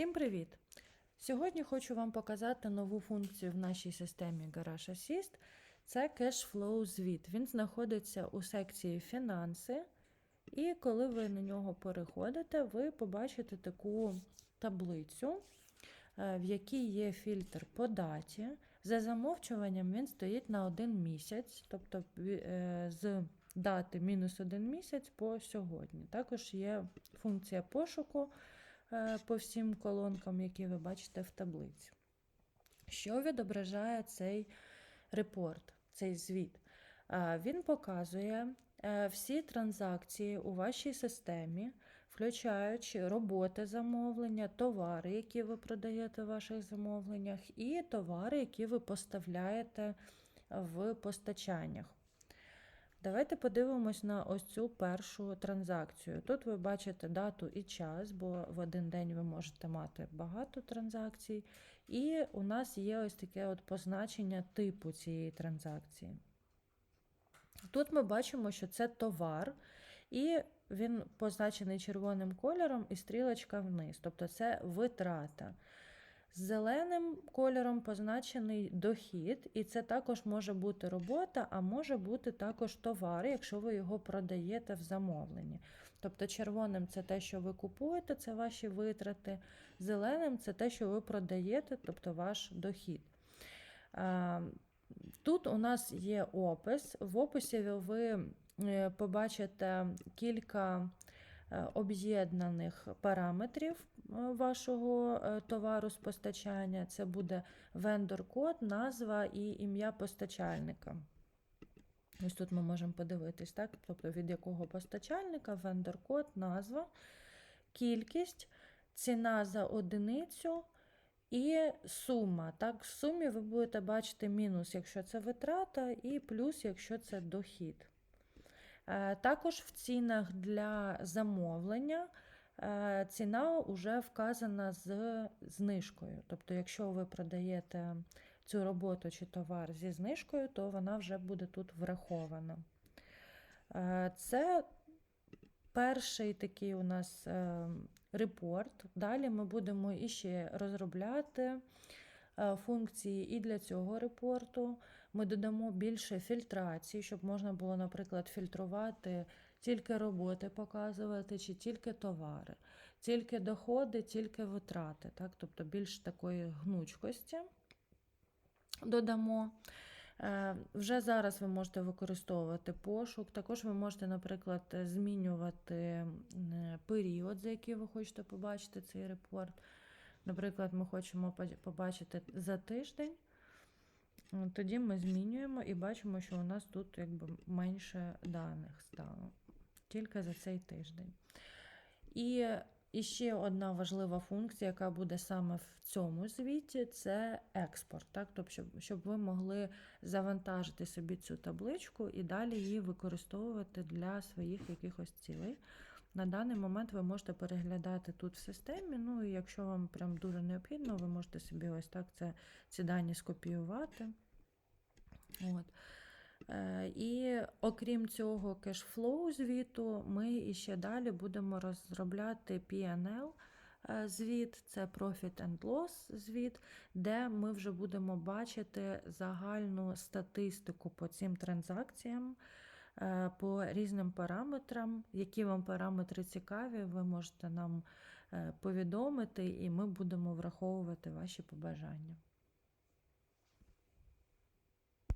Всім привіт! Сьогодні хочу вам показати нову функцію в нашій системі Garage Assist. Це Cashflow звіт. Він знаходиться у секції Фінанси. І коли ви на нього переходите, ви побачите таку таблицю, е, в якій є фільтр по даті. За замовчуванням він стоїть на один місяць, тобто е, з дати мінус один місяць по сьогодні. Також є функція пошуку по всім колонкам, які ви бачите в таблиці. Що відображає цей репорт, цей звіт? Е, Він показує е, всі транзакції у вашій системі, включаючи роботи замовлення, товари, які ви продаєте в ваших замовленнях, і товари, які ви поставляєте в постачаннях. Давайте подивимось на ось цю першу транзакцію. Тут ви бачите дату і час, бо в один день ви можете мати багато транзакцій. І у нас є ось таке от позначення типу цієї транзакції. Тут ми бачимо, що це товар, і він позначений червоним кольором і стрілочка вниз. Тобто це витрата. Зеленим кольором позначений дохід, і це також може бути робота, а може бути також товар, якщо ви його продаєте в замовленні. Тобто червоним це те, що ви купуєте, це ваші витрати. Зеленим це те, що ви продаєте, тобто ваш дохід. Тут у нас є опис. В описі ви е, побачите кілька е, об'єднаних параметрів вашого е, товару з постачання. Це буде вендор-код, назва і ім'я постачальника. Ось тут ми можемо подивитись, так? Тобто від якого постачальника, вендор-код, назва, кількість, ціна за одиницю і сума. Так, в сумі ви будете бачити мінус, якщо це витрата, і плюс, якщо це дохід. Е, Також в цінах для замовлення ціна вже вказана з знижкою. Тобто, якщо ви продаєте цю роботу чи товар зі знижкою, то вона вже буде тут врахована. Е, Це перший такий у нас е, репорт. Далі ми будемо іще розробляти е, функції і для цього репорту. Ми додамо більше фільтрації, щоб можна було, наприклад, фільтрувати тільки роботи показувати, чи тільки товари, тільки доходи, тільки витрати. Так? Тобто більш такої гнучкості додамо. Е, Вже зараз ви можете використовувати пошук. Також ви можете, наприклад, змінювати е, період, за який ви хочете побачити цей репорт. Наприклад, ми хочемо побачити за тиждень. Тоді ми змінюємо і бачимо, що у нас тут якби менше даних стало тільки за цей тиждень. І, і ще одна важлива функція, яка буде саме в цьому звіті, це експорт. Так? Тобто, щоб, щоб ви могли завантажити собі цю табличку і далі її використовувати для своїх якихось цілей. На даний момент ви можете переглядати тут в системі. Ну і якщо вам прям дуже необхідно, ви можете собі ось так це, ці дані скопіювати. От. Е, І окрім цього кешфлоу звіту, ми іще далі будемо розробляти PNL е, звіт, це Profit and Loss звіт, де ми вже будемо бачити загальну статистику по цим транзакціям, е, по різним параметрам. Які вам параметри цікаві, ви можете нам повідомити, і ми будемо враховувати ваші побажання.